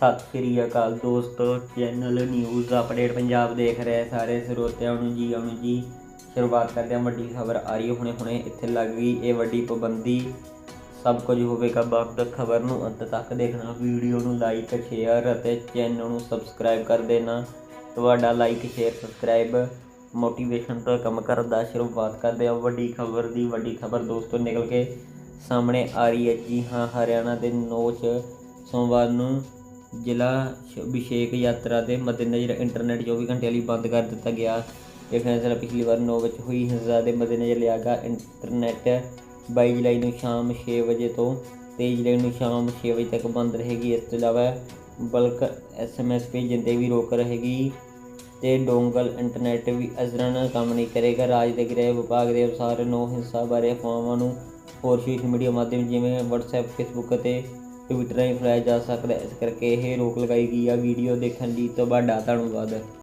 ਸਤਿ ਸ੍ਰੀ ਅਕਾਲ ਦੋਸਤੋ channel news update Punjab ਦੇਖ ਰਹੇ ਸਾਰੇ ਸਰੋਤਿਆਂ ਨੂੰ ਜੀ, ਆਉਣ ਜੀ। ਸ਼ੁਰੂਆਤ ਕਰਦੇ ਹਾਂ, ਵੱਡੀ ਖਬਰ ਆ ਰਹੀ ਹੈ ਹੁਣੇ ਹੁਣੇ, ਇੱਥੇ ਲੱਗ ਗਈ ਇਹ ਵੱਡੀ ਪਾਬੰਦੀ। ਸਭ ਕੁਝ ਹੋਵੇਗਾ ਵਕਤ ਖਬਰ ਨੂੰ ਅੰਤ ਤੱਕ ਦੇਖਣਾ। ਵੀਡੀਓ ਨੂੰ ਲਾਈਕ ਸ਼ੇਅਰ ਅਤੇ ਚੈਨਲ ਨੂੰ ਸਬਸਕ੍ਰਾਈਬ ਕਰ ਦੇਣਾ। ਤੁਹਾਡਾ ਲਾਈਕ ਸ਼ੇਅਰ ਸਬਸਕ੍ਰਾਈਬ ਮੋਟੀਵੇਸ਼ਨ ਤੋਂ ਕੰਮ ਕਰਦਾ ਸ਼ੁਰੂਆਤ ਕਰਦੇ ਹਾਂ। ਵੱਡੀ ਖਬਰ ਦੀ, ਵੱਡੀ ਖਬਰ ਦੋਸਤੋ, ਨਿਕਲ ਕੇ ਸਾਹਮਣੇ ਆ ਰਹੀ ਹੈ ਜੀ। ਹਾਂ, ਹਰਿਆਣਾ ਦੇ ਨੋਚ ਸੋਮਵਾਰ ਨੂੰ ਜ਼ਿਲ੍ਹਾ ਸ਼- ਅਭਿਸ਼ੇਕ ਯਾਤਰਾ ਦੇ ਮੱਦੇਨਜ਼ਰ ਇੰਟਰਨੈਟ 24 ਘੰਟੇ ਲਈ ਬੰਦ ਕਰ ਦਿੱਤਾ ਗਿਆ। ਇਹ ਫੈਸਲਾ ਪਿਛਲੀ ਵਾਰ 9 ਵਿੱਚ ਹੋਈ। ਹਿੰਸਾ ਦੇ ਮੱਦੇਨਜ਼ਰ ਲਿਆ ਗਿਆ ਇੰਟਰਨੈਟ 22 ਜੁਲਾਈ ਨੂੰ ਸ਼ਾਮ 6 ਵਜੇ ਤੋਂ 23 ਜੁਲਾਈ ਨੂੰ ਸ਼ਾਮ 6 ਵਜੇ ਤੱਕ ਬੰਦ ਰਹੇਗੀ। ਇਸ ਤੋਂ ਇਲਾਵਾ ਬਲਕ ਐਸਐਮਐਸ ਭੇਜਣ ਤੇ ਵੀ ਰੋਕ ਰਹੇਗੀ ਤੇ ਡੋਂਗਲ ਇੰਟਰਨੈਟ ਵੀ ਅਜ਼ਰਾਂ ਨਾਲ ਕੰਮ ਨਹੀਂ ਕਰੇਗਾ। ਰਾਜ ਦੇ ਗ੍ਰਹਿ ਵਿਭਾਗ ਦੇ ਅਨੁਸਾਰ ਨੋ ਹਿੰਸਾ ਬਾਰੇ ਅਫਵਾਹਾਂ ਨੂੰ ਹੋਰ ਸੋਸ਼ਲ ਮੀਡੀਆ ਮਾਧਿਅਮ ਜਿਵੇਂ WhatsApp, Facebook ਅਤੇ ਟਵਿੱਟਰ ਰਾਹੀਂ ਫੈਲਾਇਆ ਜਾ ਸਕਦਾ ਹੈ। ਇਸ ਕਰਕੇ ਇਹ ਰੋਕ ਲਗਾਈ ਗਈ ਆ ਵੀਡੀਓ ਦੇਖਣ ਲਈ ਤੁਹਾਡਾ ਧੰਨਵਾਦ।